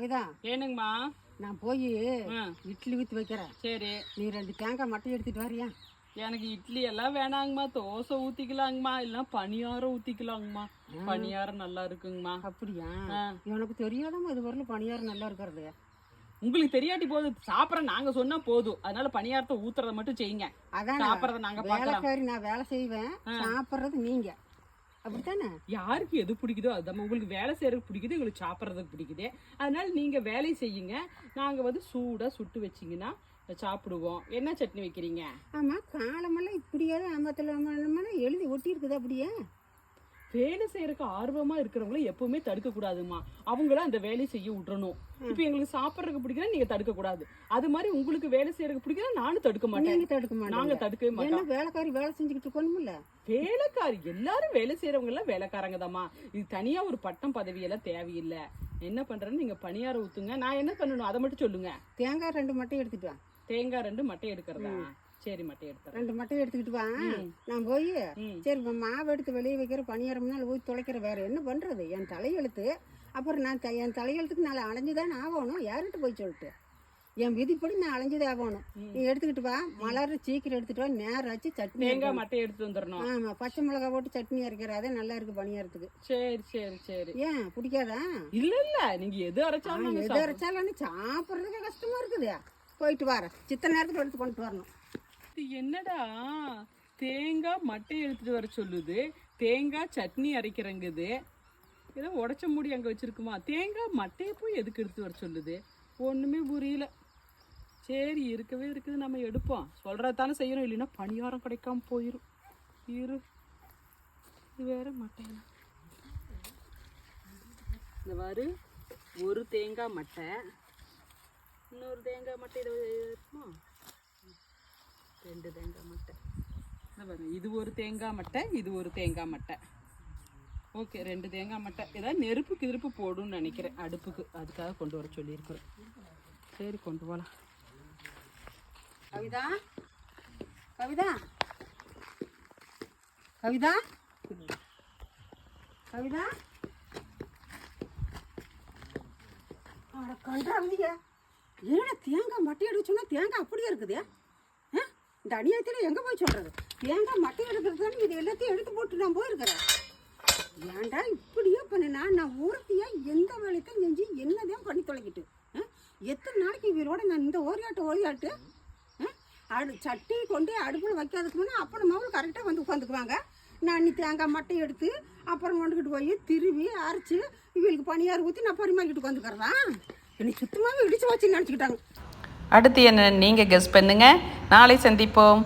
கவிதா ஏனுங்கம்மா நான் போய் இட்லி ஊற்றி வைக்கிறேன். சரி. நீ ரெண்டு தேங்காய் மட்டும் எடுத்துட்டு வரியா? எனக்கு இட்லி எல்லாம் வேணாங்கம்மா. தோசை ஊத்திக்கலாங்கம்மா. இல்லைன்னா பணியாரம் ஊத்திக்கலாங்கம்மா. பணியாரம் நல்லா இருக்குங்கம்மா. அப்படியா. எனக்கு தெரியாதம்மா இது வரல பணியாரம் நல்லா இருக்கிறது. உங்களுக்கு தெரியாட்டி போதும் சாப்பிட நாங்க சொன்னா போதும். அதனால பணியாரத்தை ஊத்துறத மட்டும் செய்யுங்க. அதான்? சாப்பிடறத நாங்க வேலைக்காரி நான் வேலை செய்வேன். சாப்பிட்றது நீங்க. அப்படித்தானே? யாருக்கு எது பிடிக்குதோ அதுதான் உங்களுக்கு வேலை செய்யறதுக்கு பிடிக்குது உங்களுக்கு சாப்பிட்றதுக்கு பிடிக்குது. அதனால நீங்க வேலை செய்யுங்க. நாங்க வந்து சூடா சுட்டு வச்சீங்கன்னா சாப்பிடுவோம். என்ன சட்னி வைக்கிறீங்க? ஆமா காலமெல்லாம் இப்படியாவது ஐம்பத்துல எழுதி ஒட்டி இருக்குது அப்படியே. வேலை செய்யறதுக்கு ஆர்வமா இருக்கிறவங்கள எப்பவுமே தடுக்க கூடாதுமா அவங்கள அந்த வேலையை செய்ய விட்டுறணும். இப்போ எங்களுக்கு சாப்பிட்றதுக்கு பிடிக்கல நீங்க தடுக்க கூடாது அது மாதிரி உங்களுக்கு வேலை செய்யறதுக்கு பிடிக்கல நானும் தடுக்க மாட்டேன். நீங்க தடுக்க நாங்க மாட்டீங்க தடுக்கவே மாட்டோம். வேலைக்காரி வேலை செஞ்சுக்கிட்டு இருக்கணும்ல. வேலைக்காரி எல்லாரும் வேலை செய்யறவங்க எல்லாம் வேலைக்காரங்க தாம்மா. இது தனியா ஒரு பட்டம் பதவி எல்லாம் தேவையில்லை. என்ன பண்றேன்னு நீங்க பணியாரம் ஊத்துங்க. நான் என்ன பண்ணணும்? அதை மட்டும் சொல்லுங்க. தேங்காய் ரெண்டு மட்டும் எடுத்துட்டு தேங்காய் ரெண்டு மட்டை எடுக்கிறதா? சரி மட்டை எடுத்துறேன். ரெண்டு மட்டும் எடுத்துக்கிட்டு வா. நான் போய். சரி இப்ப மாவு எடுத்து வெளியே வைக்கிற பணியாரம்னால ஊற்றி தொலைக்கிற வேற என்ன பண்றது? என் தலையெழுத்து அப்புறம் நான் என் தலையெழுத்துக்கு நான் அலைஞ்சுதான் ஆகணும்? யார்கிட்ட போய் சொல்லிட்டு? என் விதிப்படி நான் அலைஞ்சுதே ஆகணும். நீ எடுத்துக்கிட்டு வா. மலர் சீக்கிரம் எடுத்துட்டு வா. நேரம் ஆச்சு சட்னி தேங்காய். மட்டை எடுத்து வந்துடணும். ஆமா பச்சை மிளகா போட்டு சட்னி அரைக்கிறதே நல்லா இருக்கு பணியாரத்துக்கு. சரி சரி சரி. ஏன்? பிடிக்காதா? இல்ல இல்ல. நீங்க எது அரைச்சாலும் எது அரைச்சாலும் சாப்பிட்றதுக்கு கஷ்டமா இருக்குது. போயிட்டு வரேன். சித்த நேரத்துக்கு எடுத்து கொண்டு வரணும். இது என்னடா? தேங்காய் மட்டை எடுத்துட்டு வர சொல்லுது. தேங்காய் சட்னி அரைக்கிறங்குது. ஏதோ உடச்ச மூடி அங்கே வச்சுருக்குமா? தேங்காய் மட்டையை போய் எதுக்கு எடுத்து வர சொல்லுது? ஒன்றுமே புரியல. சரி இருக்கவே இருக்குது. நம்ம எடுப்போம். சொல்கிறதானே செய்யணும். இல்லைன்னா பணியாரம் கிடைக்காம போயிடும் இரு. இது வேற மட்டையா? இந்த மாதிரி ஒரு தேங்காய் மட்டை. இன்னொரு தேங்காய் மட்டை இதை இருக்குமா ரெண்டு தேங்காய் மட்டை. பாருங்க இது ஒரு தேங்காய் மட்டை இது ஒரு தேங்காய் மட்டை. ஓகே ரெண்டு தேங்காய் மட்டை. ஏதாவது நெருப்பு கிருப்பு போடும்னு நினைக்கிறேன் அடுப்புக்கு. அதுக்காக கொண்டு வர சொல்லியிருக்கிறேன் சரி கொண்டு போகலாம் கவிதா? கவிதா? கவிதா? கவிதா? அட கண்டாவதிய ஏன்னா தேங்காய் மட்டை எடுக்க சொன்னா தேங்காய் அப்படியே இருக்குது? இந்த அநியாயத்தில் எங்கே போய் சொல்கிறது ஏன்டா மட்டை எடுக்கிறது தானே இது எல்லாத்தையும் எடுத்து போட்டு நான் போயிருக்கிறேன்? ஏன்டா இப்படியே பண்ணினா நான் ஊரத்தியா எந்த வேலைக்கும் செஞ்சு என்னதையும் பண்ணி தொலைக்கிட்டு எத்தனை நாளைக்கு இவரோட நான் இந்த ஓரியாட்டு ஓரியாட்டு அடு சட்டி கொண்டு அடுப்பில் வைக்காததுக்கு முன்னே அப்போ மாவு கரெக்டாக வந்து உட்காந்துக்குவாங்க. நான் அன்னி தேங்காய் மட்டை எடுத்து அப்புறம் கொண்டுக்கிட்டு போய் திருவி அரைச்சி இவங்களுக்கு பனியார் ஊற்றி நான் பரிமாறிக்கிட்டு உட்காந்துக்கிறதா? என்னை சுத்தமாகவே இடிச்சு வச்சு நினச்சிக்கிட்டாங்க. அடுத்து என்ன நீங்கள் கெஸ் பண்ணுங்கள் நாளை சந்திப்போம்.